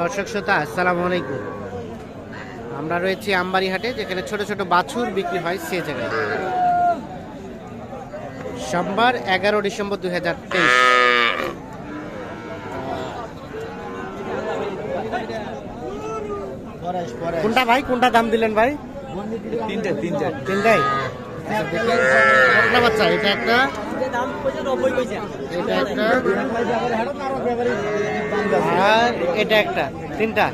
দর্শক শ্রোতা আসসালামু আলাইকুম। আমরা রয়েছি আমবাড়ি হাটে যেখানে ছোট ছোট বাছুর বিক্রি হয় সে জায়গায়। সোমবার এগারো ডিসেম্বর দুই হাজার তেইশ। কোনটা ভাই? কোনটা দাম দিলেন ভাই? তিনটে তিনটে। তিনটাই আচ্ছা, বাচ্চা এটা একটা? এটা একটা? আর এটা একটা তিনটা।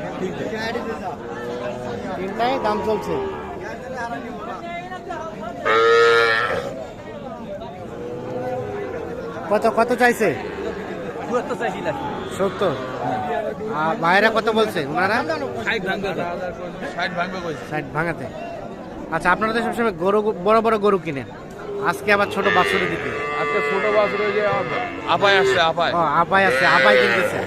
তিনটাই দাম চলছে। কত কত চাইছে? সত্তর। আর ভাইরা কত বলছে? ওনারা? ষাট ভাঙাতে। আচ্ছা আপনারা তো সবসময় গরু বড় বড় গরু কিনেন। আজকে আবার ছোট বাছুরের দিকে। আজকে ছোট বাছুর যে আপায় আসছে আপায় ও আপাই আছে আপাই কিনতেছে।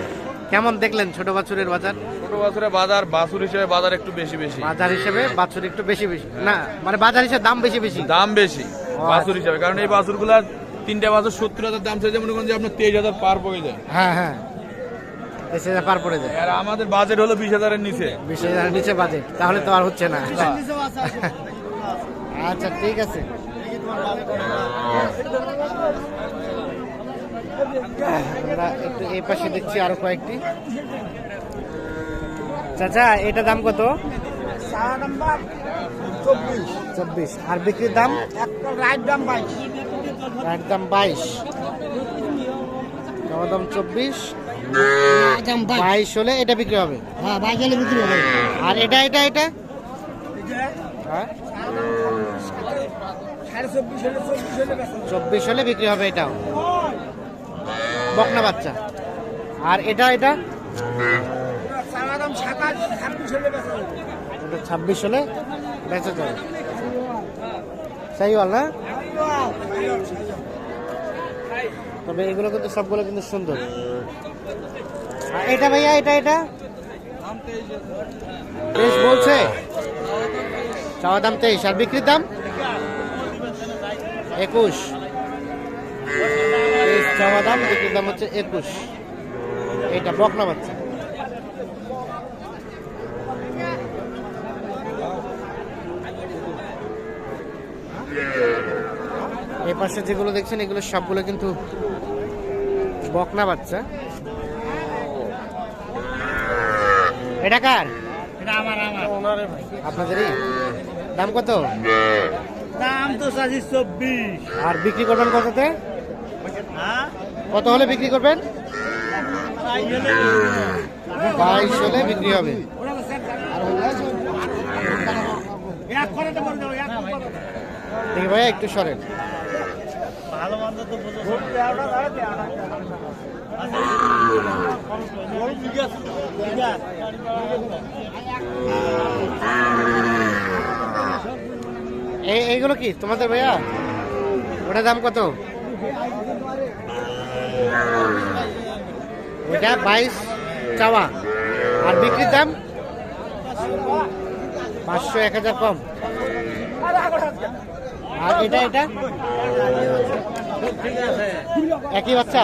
কেমন দেখলেন ছোট বাছুরের বাজার? ছোট বাছুরে বাজার বাছুর হিসেবে বাজার একটু বেশি বেশি। বাজার হিসেবে বাছুর একটু বেশি বেশি। না মানে বাজার হিসেবে দাম বেশি বেশি? দাম বেশি বাছুর হিসাবে। কারণ এই বাছুরগুলার তিনটে বাছুর সত্তর হাজার দাম চাইছে মনে করেন যে আপনার তেইশ হাজার পার পড়ে যায়। হ্যাঁ হ্যাঁ। এসে যা পার পড়ে যায়। আর আমাদের বাজেট হলো বিশ হাজারের নিচে। বিশ হাজারের নিচে বাজেট তাহলে তো আর হচ্ছে না। আচ্ছা ঠিক আছে। আমরা একটু এই পাশে দেখছি আরও কয়েকটি। চাচা এটা দাম কত? চব্বিশ। আর বিক্রির দাম? রাইট দাম বাইশ। জমা দাম চব্বিশ। বাইশ। হলে এটা বিক্রি হবে? হ্যাঁ বিক্রি হবে। আর এটা এটা এটা? হ্যাঁ? চব্বিশ হলে বিক্রি হবে এটাও। বকনা বাচ্চা। আর এটা এটা? ছাব্বিশ হলে বেঁচে যাবে বল না? তবে এগুলো কিন্তু সবগুলো কিন্তু সুন্দর। আর এটা ভাইয়া, এটা এটা? বেশ বলছে। চাওয়া দাম তেইশ, আর বিক্রির দাম? একুশ। চাওয়া দাম বিক্রির দাম হচ্ছে একুশ। এটা বকনা বাচ্চা। এই পাশে যেগুলো দেখছেন এগুলো সবগুলো কিন্তু বকনা বাচ্চা। এটা কার? আপনাদেরই? দাম কত? দাম তো চাচ্ছি চব্বিশ। আর বিক্রি করবেন কততে? কত হলে বিক্রি করবেন? বাইশ হলে বিক্রি হবে। দেখি ভাইয়া, একটু সরেন। এইগুলো কি? তোমাদের ভাইয়া? ওটার দাম কত? ওটা বাইশ চাওয়া। আর বিক্রির দাম? পাঁচশো এক হাজার কম। আর এটা এটা? একই বাচ্চা?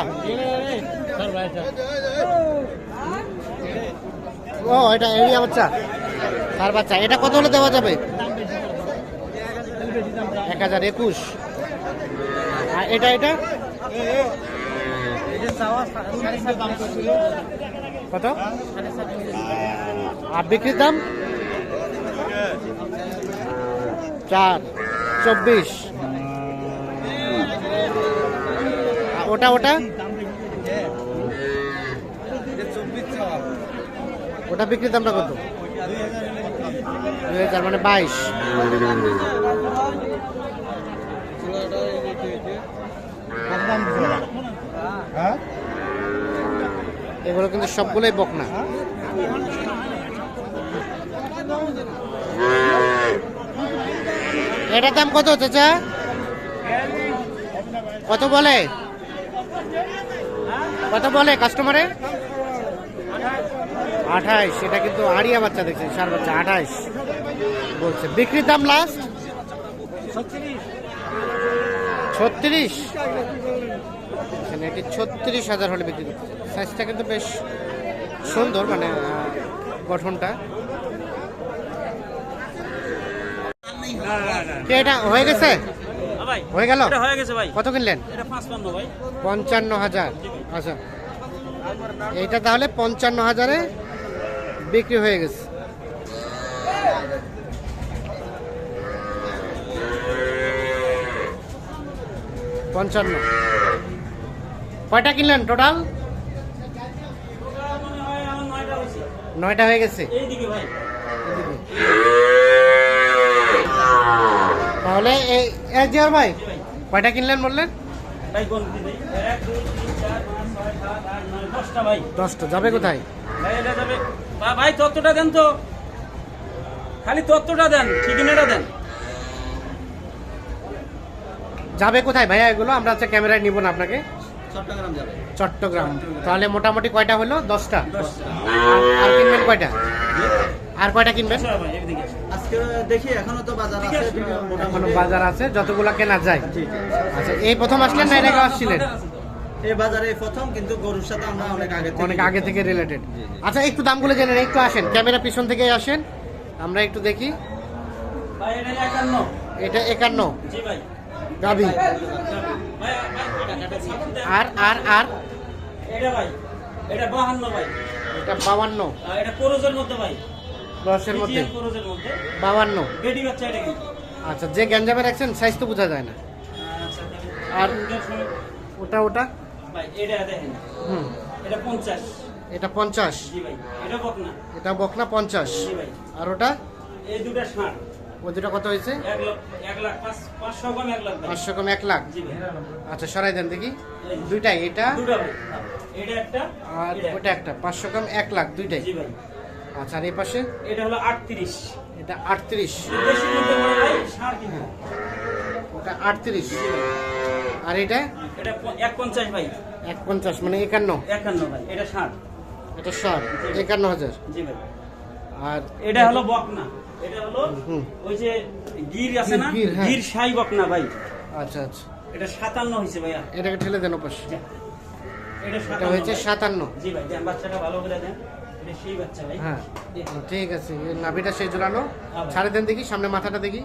ও, এটা এরিয়া বাচ্চা। তার বাচ্চা। এটা কত হলে দেওয়া যাবে? এক হাজার একুশ। আর এটা এটা? কত? আর বিক্রির দাম? চার। চব্বিশ। আর ওটা ওটা? ওটা বিক্রির দামটা কত? দুই হাজার মানে বাইশ। এগুলো কিন্তু সবগুলোই বকনা। এটার দাম কত চাচা? কত বলে? কত বলে কাস্টমারে আঠাইশ, এটা কিন্তু আড়িয়া বাচ্চা দেখছেন সার বাচ্চা, আঠাইশ। বলছে, বিক্রির দাম লাস্ট ছত্রিশ। এখানে এটি ছত্রিশ হাজার হলে বিক্রি করতে সাইজটা কিন্তু বেশ সুন্দর মানে গঠনটা। এটা? হয়ে গেছে? হয়ে গেল? কত কিনলেন? পঞ্চান্ন হাজার। আচ্ছা। এইটা তাহলে পঞ্চান্ন হাজারে বিক্রি হয়ে গেছে। পঞ্চান্ন। কয়টা কিনলেন টোটাল? নয়টা হয়ে গেছে। তাহলে ভাই, কয়টা কিনলেন বললেন? দশটা। যাবে কোথায়? ভাই, তত্ত্বটা দেন তো। খালি তত্ত্বটা দেন, ঠিকানাটা দেন। যাবে কোথায় ভাইয়া? এগুলো আমরা আচ্ছা ক্যামেরায় নিব না আপনাকে। চট্টগ্রাম যাবে। চট্টগ্রাম। তাহলে মোটামুটি কয়টা হলো? দশটা? আর- কিনবেন কয়টা? আর কয়টা কিনবেন? আচ্ছা ভাই এদিকে আসুন। আজকে দেখি এখনও তো বাজার আছে। যতগুলা কেনা যায়। আচ্ছা এই প্রথম আসলেন না এর আসছিলেন? এই বাজারে প্রথম কিন্তু গরুর সাথে আমরা অনেক আগে অনেক আগে থেকে রিলেটেড আচ্ছা একটু দামগুলো জেনে নেন, একটু আসেন। ক্যামেরা পিছন থেকে আসেন। আমরা একটু দেখি। এটা একান্ন। এটা একান্ন। জি ভাই। গাবি। আর আর আর? এটা ভাই এটা বাহান্ন ভাই। এটা বাউান্ন আর এটা কোরজের মধ্যে ভাই। দশের মধ্যে। ফিজিয়ান মধ্যে। বাউান্ন বেডি বাচ্চা এটা কি? আচ্ছা যে গ্যাঞ্জামে রাখছেন সাইজ তো বোঝা যায় না। আচ্ছা আর- ওটা ওটা? ভাই এটা দেখেন। হুম। এটা পঞ্চাশ। এটা পঞ্চাশ। জি ভাই এটা বকনা। এটা বকনা পঞ্চাশ। জি ভাই। আর ওটা? এই দুটা ষাট। ওই দুটা কত হয়েছে? পাঁচশো কম এক লাখ। আচ্ছা সরাই দেন দেখি। দুইটাই এটা? আর ওটা একটা পাঁচশো কম এক লাখ দুইটাই। আচ্ছা আর এই পাশে? এটা হলো আটত্রিশ। এটা আটত্রিশ। ওটা আটত্রিশ। আর এটা? এটা এক পঞ্চাশ ভাই। এক পঞ্চাশ মানে একান্ন। একান্ন ভাই এটা ষাট এটা ষাট একান্ন হাজার। জি ভাই। আর এটা হলো বকনা। এটা হলো ওই যে গির আছে না? গির, হ্যাঁ। সাই বকনা ভাই। আচ্ছা আচ্ছা। এটা ভাইয়া। এটাকে ঠেলে দেন ওপাশে। এটা হয়েছে ভাই। সাতান্ন। জি ভাই দেন বাচ্চাটা ভালো করে দেন। এটা সেই বাচ্চা ভাই। হ্যাঁ। ঠিক আছে। নাভিটা সেই ঝুলানো। আবার। ছাড়ে দেন দেখি সামনে মাথাটা দেখি।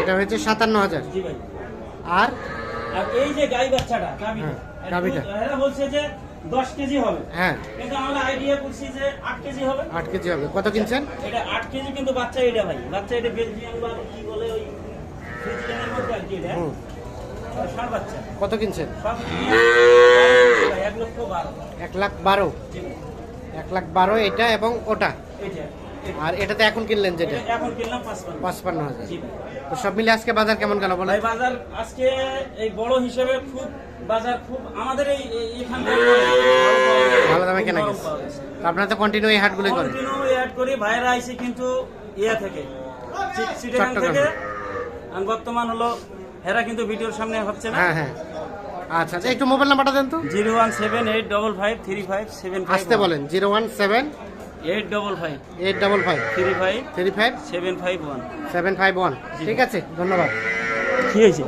এটা হয়েছে সাতান্ন হাজার। জি ভাই। আর? আর এই যে গাই বাচ্চাটা গাবিটা হ্যাঁ, এরা বলছে যে দশ কেজি হবে। হ্যাঁ। কিন্তু আমরা আইডিয়া করছি যে আট কেজি হবে। আট কেজি হবে। কত কিনছেন? এটা আট কেজি কিন্তু বাচ্চা এটা ভাই। বাচ্চা এটা বেলজিয়াম বা কি বলে ওই ফ্রিজিয়ানের মধ্যে আর কি এটা? বাচ্চা। কত কিনছেন? সব এক লক্ষ লাখ বারো। জি। ভাই, এক লাখ বারো এটা এবং ওটা। এটা এটা। আর এটাতে এখন কিনলেন যেটা? এখন কিনলাম পাঁচপান্ন। পাঁচপান্ন হাজার। জি। ভাই তো সব মিলে আজকে বাজার কেমন গেল বলেন? ভাই বাজার আজকে এই বড় হিসেবে খুব বাজার খুব আমাদের এই এই- এইখান থেকে ভালো দামে কেনা গেছে। তো আপনারা তো কন্টিনিউ এই হাটগুলোই করেন। কন্টিনিউ অ্যাড করি ভাইরা আইছে কিন্তু ইয়া থেকে চিটাগাং থেকে। আর বর্তমান হলো হেরা কিন্তু ভিডিওর সামনে হচ্ছে না। হ্যাঁ হ্যাঁ। আচ্ছা আচ্ছা একটু মোবাইল নাম্বারটা দেন তো। Zero one seven eight double five three five seven আসতে বলেন zero one seven eight double five. Eight double five. Three five. Three five? Seven five one. Seven five one. ঠিক আছে ধন্যবাদ। কি হয়েছে?